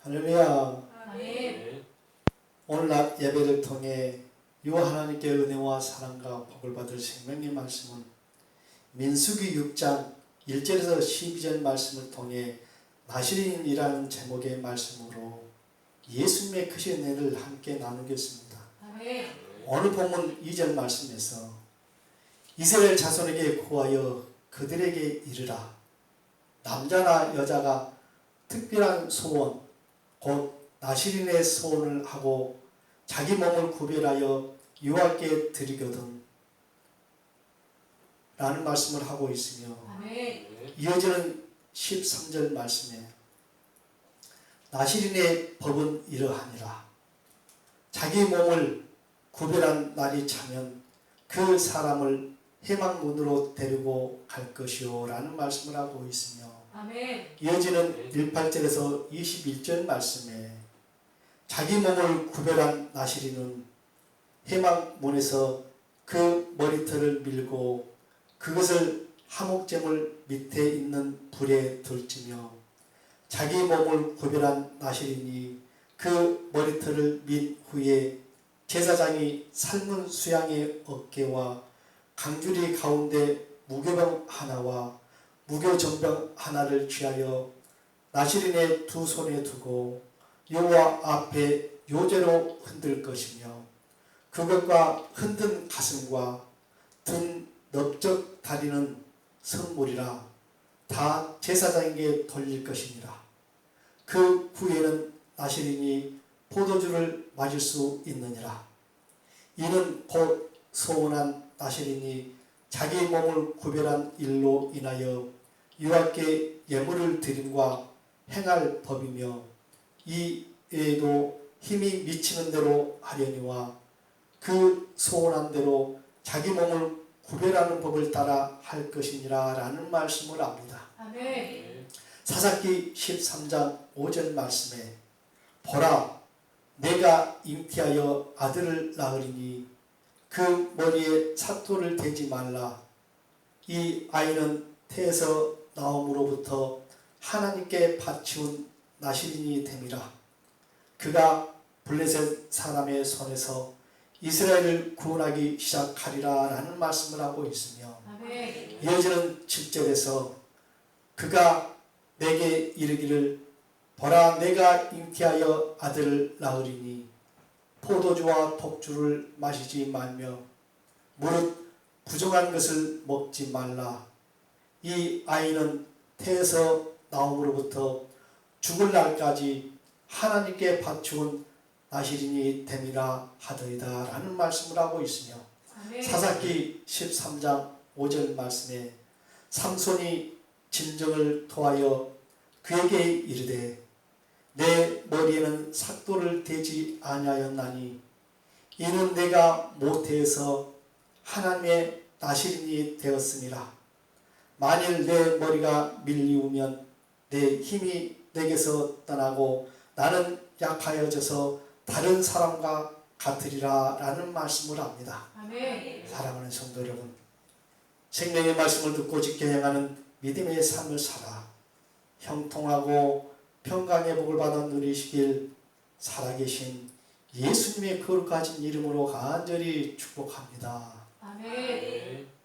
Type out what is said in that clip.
할렐루야. 아멘. 오늘 낮 예배를 통해 유 하나님께 은혜와 사랑과 복을 받을 생명의 말씀은 민수기 6장 1절에서 12절 말씀을 통해 나시린이라는 제목의 말씀으로 예수님의 크신 은혜를 함께 나누겠습니다. 아멘. 오늘 본문 2절 말씀에서 이스라엘 자손에게 구하여 그들에게 이르라 남자나 여자가 특별한 소원 곧 나시린의 소원을 하고 자기 몸을 구별하여 여호와께 드리거든 라는 말씀을 하고 있으며. 이어지는 13절 말씀에 나시린의 법은 이러하니라 자기 몸을 구별한 날이 차면 그 사람을 해망문으로 데리고 갈 것이요 라는 말씀을 하고 있으며 이어지는 18절에서 21절 말씀에 자기 몸을 구별한 나시리는 해망문에서 그 머리털을 밀고 그것을 하목제물 밑에 있는 불에 들지며 자기 몸을 구별한 나시린이 그 머리털을 민 후에 제사장이 삶은 수양의 어깨와 강주리 가운데 무교병 하나와 무교정병 하나를 취하여 나시린의 두 손에 두고 여호와 앞에 요제로 흔들 것이며 그것과 흔든 가슴과 든 넓적 다리는 성물이라 다 제사장에게 돌릴 것이니라 그 후에는 나시린이 포도주를 마실 수 있느니라. 이는 곧 소원한 나시린이 자기 몸을 구별한 일로 인하여 유학께 예물을 드림과 행할 법이며 이 외에도 힘이 미치는 대로 하려니와 그 소원한 대로 자기 몸을 구별하는 법을 따라 할 것이니라 라는 말씀을 합니다. 아멘. 사사기 13장 5절 말씀에 보라 내가 잉태하여 아들을 낳으리니 그 머리에 사토를 대지 말라 이 아이는 태에서 나옴으로부터 하나님께 바치운 나시린이 됨이라 그가 블레셋 사람의 손에서 이스라엘을 구원하기 시작하리라 라는 말씀을 하고 있으며 아멘. 이어지는 7절에서 그가 내게 이르기를 보라 내가 잉태하여 아들을 낳으리니 포도주와 독주를 마시지 말며 무릇 부정한 것을 먹지 말라 이 아이는 태에서 나옴으로부터 죽을 날까지 하나님께 바치온 나시린이 됨이라 하더이다 라는 말씀을 하고 있으며 아멘. 사사기 13장 5절 말씀에 삼손이 진정을 토하여 그에게 이르되 내 머리에는 삭도를 대지 아니하였나니 이는 내가 모태에서 하나님의 나시린이 되었음이라 만일 내 머리가 밀리우면 내 힘이 내게서 떠나고 나는 약하여져서 다른 사람과 같으리라 라는 말씀을 합니다. 아멘. 사랑하는 성도 여러분, 생명의 말씀을 듣고 지켜 행하는 믿음의 삶을 살아 형통하고 평강의 복을 받아 누리시길 살아계신 예수님의 거룩하신 이름으로 간절히 축복합니다. 아멘.